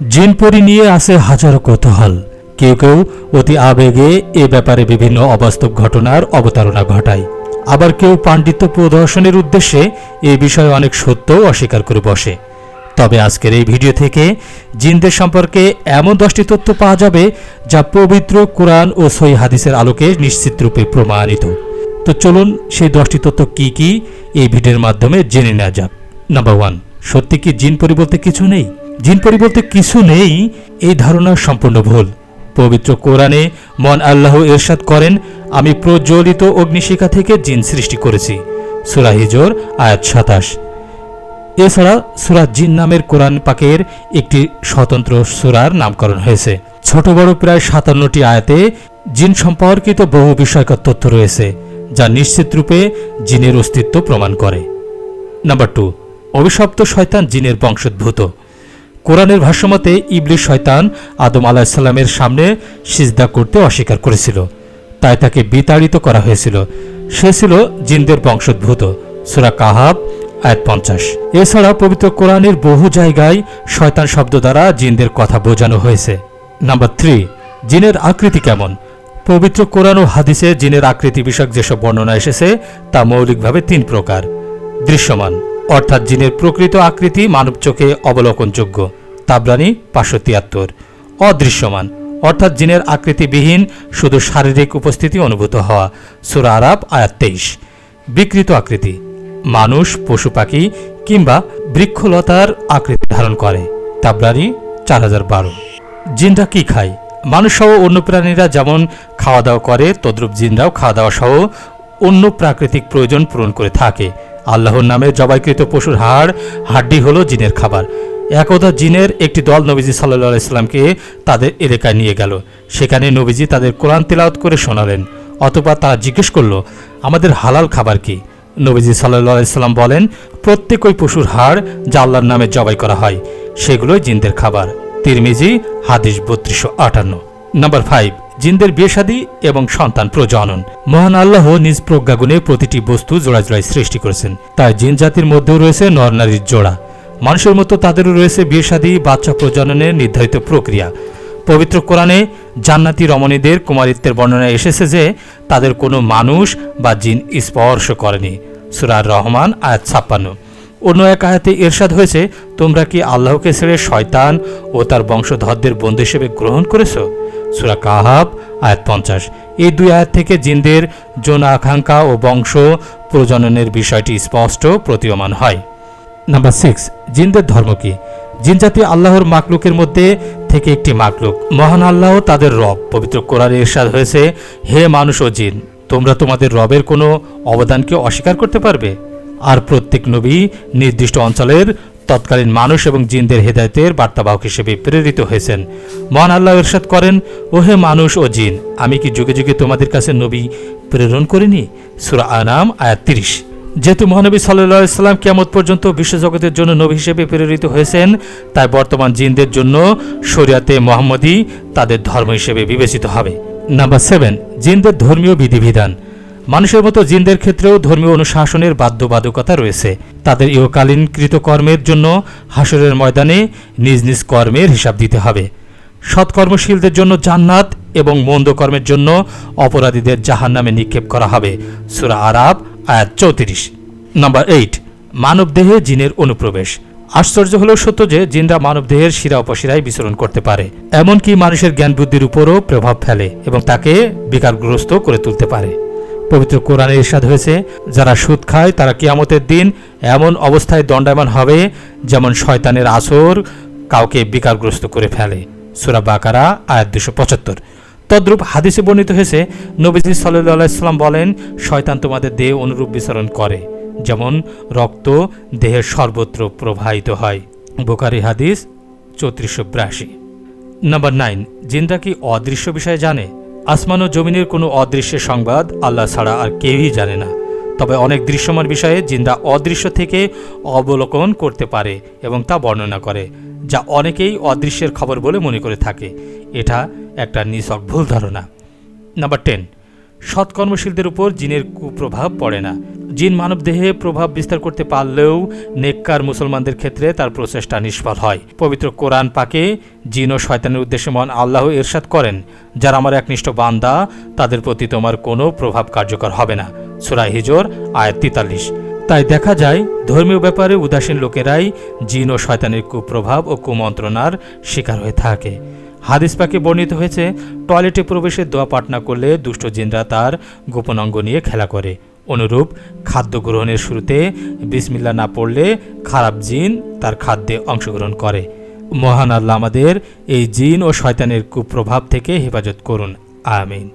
জিনপরি নিয়ে আছে হাজারো কৌতূহল। কেউ কেউ অতি আবেগে এ ব্যাপারে বিভিন্ন অবাস্তব ঘটনার অবতারণা ঘটায়। আবার কেউ পাণ্ডিত্য প্রদর্শনের উদ্দেশ্যে এ বিষয়ে অনেক সত্যও অস্বীকার করে বসে। তবে আজকের এই ভিডিও থেকে জিনদের সম্পর্কে এমন দশটি তথ্য পাওয়া যাবে যা পবিত্র কোরআন ও সই হাদিসের আলোকে নিশ্চিত রূপে প্রমাণিত। তো চলুন সেই দশটি তথ্য কি কি এই ভিডিওর মাধ্যমে জেনে নেওয়া যাক। নাম্বার ওয়ান, সত্যি কি জিন পরিবর্তে কিছু নেই? জিন পরিবর্তে কিছু নেই, এই ধারণা সম্পূর্ণ ভুল। পবিত্র কোরআনে মন আল্লাহ এরশাদ করেন, আমি প্রজ্বলিত অগ্নিশিখা থেকে জিন সৃষ্টি করেছি। সুরা হিজর, আয়াত সাতাশ। এছাড়া সুরা জিন নামের কোরআন পাকের একটি স্বতন্ত্র সুরার নামকরণ হয়েছে। ছোট বড় প্রায় সাতান্নটি আয়াতে জিন সম্পর্কিত বহু বিষয়কর তথ্য রয়েছে, যা নিশ্চিত রূপে জিনের অস্তিত্ব প্রমাণ করে। নাম্বার টু, অভিশপ্ত শয়তান জিনের বংশোদ্ভূত। কোরআনের ভাষ্যমতে ইবলিশ শয়তান আদম আলাহিসাল্লামের সামনে সিজদা করতে অস্বীকার করেছিল। তাই তাকে বিতাড়িত করা হয়েছিল। সে ছিল জিনদের বংশোদ্ভূত। সুরা কাহাব, আয়াত পঞ্চাশ। এছাড়া পবিত্র কোরআনের বহু জায়গায় শয়তান শব্দ দ্বারা জিনদের কথা বোঝানো হয়েছে। নাম্বার থ্রি, জিনের আকৃতি কেমন? পবিত্র কোরআন ও হাদিসে জিনের আকৃতি বিষয়ক যেসব বর্ণনা এসেছে, তা মৌলিকভাবে তিন প্রকার। দৃশ্যমান অর্থাৎ জিনের প্রকৃত আকৃতি মানব চোখে অবলোকনযোগ্য। তাবরানি পাঁচশো তিয়াত্তর। অদৃশ্যমান, অর্থাৎ জিনের আকৃতিবিহীন, শুধু শারীরিক উপস্থিতি অনুভূত হওয়া। সুরা আরাব আয়াত তেইশ। বিকৃত আকৃতি, মানুষ, পশু পাখি কিংবা বৃক্ষলতার আকৃতি ধারণ করে। তাবরানি চার হাজার বারো। জিনরা কি খায়? মানুষ সহ অন্য প্রাণীরা যেমন খাওয়া দাওয়া করে, তদ্রুপ জিনরাও খাওয়া দাওয়া সহ অন্য প্রাকৃতিক প্রয়োজন পূরণ করে থাকে। আল্লাহর নামে জবাইকৃত পশুর হাড়, হাড্ডি হলো জিনের খাবার। একদা জিনের একটি দল নবীজি সাল্লাহ ইসলামকে তাদের এলাকায় নিয়ে গেল। সেখানে নবীজি তাদের কোরআন তেলাওয়াত করে শোনালেন। অথবা তারা জিজ্ঞেস করল, আমাদের হালাল খাবার কি? নবীজি সাল্লাহ ইসলাম বলেন প্রত্যেক ওই পশুর হাড় যা আল্লাহর নামে জবাই করা হয়, সেগুলোই জিনদের খাবার। তিরমিজি, হাদিস বত্রিশশো আটান্ন। নাম্বার ফাইভ জিনদের বিয়েসাদী এবং সন্তান প্রজনন। মহান আল্লাহ নিজ প্রজ্ঞাগুণে প্রতিটি বস্তু জোড়া জোড়ায় সৃষ্টি করেছেন। তাই জিন জাতির মধ্যেও রয়েছে নর নারীর জোড়া। মানুষের মতো তাদেরও রয়েছে বিয়েসাদী বাচ্চা প্রজননের নির্ধারিত প্রক্রিয়া। পবিত্র কোরআনে জান্নাতি রমণীদের কুমারিত্বের বর্ণনা এসেছে যে, তাদের কোনো মানুষ বা জিন স্পর্শ করেনি। সুরার রহমান, আয়াত ছাপ্পান্ন। অন্য এক আয়াতে এরশাদ হয়েছে, তোমরা কি আল্লাহকে ছেড়ে শয়তান ও তার বংশধরদের বন্ধু হিসেবে গ্রহণ করেছ? সুরা কাহাব, আয়াত পঞ্চাশ। এই দুই আয়াত থেকে জিনদের যৌন আকাঙ্ক্ষা ও বংশ প্রজননের বিষয়টি স্পষ্ট প্রতীয়মান হয়। নাম্বার সিক্স, জিনদের ধর্ম কি? জিন জাতি আল্লাহর মাকলুকের মধ্যে থেকে একটি মাকলুক মহান আল্লাহ তাদের রব। পবিত্র কোরআনে ইরশাদ হয়েছে, হে মানুষ ও জিন, তোমরা তোমাদের রবের কোনো অবদানকে অস্বীকার করতে পারবে? আর প্রত্যেক নবী নির্দিষ্ট অঞ্চলের তৎকালীন মানুষ এবং জিনদের হেদায়তের বার্তাবাহক হিসেবে প্রেরিত হয়েছেন। মহান আল্লাহ ইরশাদ করেন ও হে মানুষ ও জিন, আমি কি যুগে যুগে তোমাদের কাছে নবী প্রেরণ করিনি? সুরা আনাম আয়াত তিরিশ। যেহেতু মহানবী সাল্লাহ ইসলাম কিয়ামত পর্যন্ত বিশ্বজগতের জন্য নবী হিসেবে প্রেরিত হয়েছেন, তাই বর্তমান জিনদের জন্য শরিয়াতে মোহাম্মদী তাদের ধর্ম হিসেবে বিবেচিত হবে। নাম্বার সেভেন, জিনদের ধর্মীয় বিধিবিধান। মানুষের মতো জিনদের ক্ষেত্রেও ধর্মীয় অনুশাসনের বাধ্যবাধকতা রয়েছে। তাদের ইহকালীন কৃতকর্মের জন্য হাসরের ময়দানে নিজ নিজ কর্মের হিসাব দিতে হবে। সৎকর্মশীলদের জন্য জান্নাত এবং মন্দ কর্মের জন্য অপরাধীদের জাহান নামে নিক্ষেপ করা হবে। সুরা আরাব আয়াত চৌত্রিশ। নাম্বার এইট, মানবদেহে জিনের অনুপ্রবেশ। আশ্চর্য হলেও সত্য যে, জিনরা মানবদেহের শিরা উপশিরায় বিচরণ করতে পারে। এমনকি মানুষের জ্ঞান বুদ্ধির উপরও প্রভাব ফেলে এবং তাকে বিকারগ্রস্ত করে তুলতে পারে। পবিত্র কোরআনে ইরশাদ হয়েছে, যারা সুদ খায় তারা কিয়ামতের দিন এমন অবস্থায় দণ্ডায়মান হবে যেমন শয়তানের আসর কাউকে বিকারগ্রস্ত করে ফেলে। সুরা বাকারা, আয়াত দুশো পঁচাত্তর। তদ্রূপ হাদিসে বর্ণিত হয়েছে, নবীজি সাল্লাহ বলেন, শয়তান তোমাদের দেহ অনুরূপ বিচরণ করে, যেমন রক্ত দেহের সর্বত্র প্রবাহিত হয়। বোকারি হাদিস চৌত্রিশশো বিরাশি। নাম্বার নাইন, জিনরা কি অদৃশ্য বিষয়ে জানে? আসমান ও জমিনের কোনো অদৃশ্যের সংবাদ আল্লাহ ছাড়া আর কেউই জানে না। তবে অনেক দৃশ্যমান বিষয়ে জিন্দা অদৃশ্য থেকে অবলোকন করতে পারে এবং তা বর্ণনা করে, যা অনেকেই অদৃশ্যের খবর বলে মনে করে থাকে। এটা একটা নিছক ভুল ধারণা। নাম্বার টেন সৎকর্মশীলদের উপর জিনের কুপ্রভাব পড়ে না। জিন মানবদেহে প্রভাব বিস্তার করতে পারলেও নেককার মুসলমানদের ক্ষেত্রে তার প্রচেষ্টা নিষ্ফল হয়। পবিত্র কোরআন পাকে জিন ও শয়তানের উদ্দেশ্যে মন আল্লাহ ইরশাদ করেন, যারা আমার একনিষ্ঠ বান্দা, তাদের প্রতি তোমার কোনো প্রভাব কার্যকর হবে না। সুরাই হিজোর, আয়াত তিতাল্লিশ। তাই দেখা যায়, ধর্মীয় ব্যাপারে উদাসীন লোকেরাই জিন ও শয়তানের কুপ্রভাব ও কুমন্ত্রণার শিকার হয়ে থাকে। হাদিস পাকে বর্ণিত হয়েছে, টয়লেটে প্রবেশে দোয়া পাঠ না করলে দুষ্ট জিনরা তার গোপন অঙ্গ নিয়ে খেলা করে। অনুরূপ, খাদ্য গ্রহণের শুরুতে বিসমিল্লা না পড়লে খারাপ জিন তার খাদ্যে অংশগ্রহণ করে। মহান আল্লাহ আমাদের এই জিন ও শয়তানের কুপ্রভাব থেকে হেফাজত করুন। আমিন।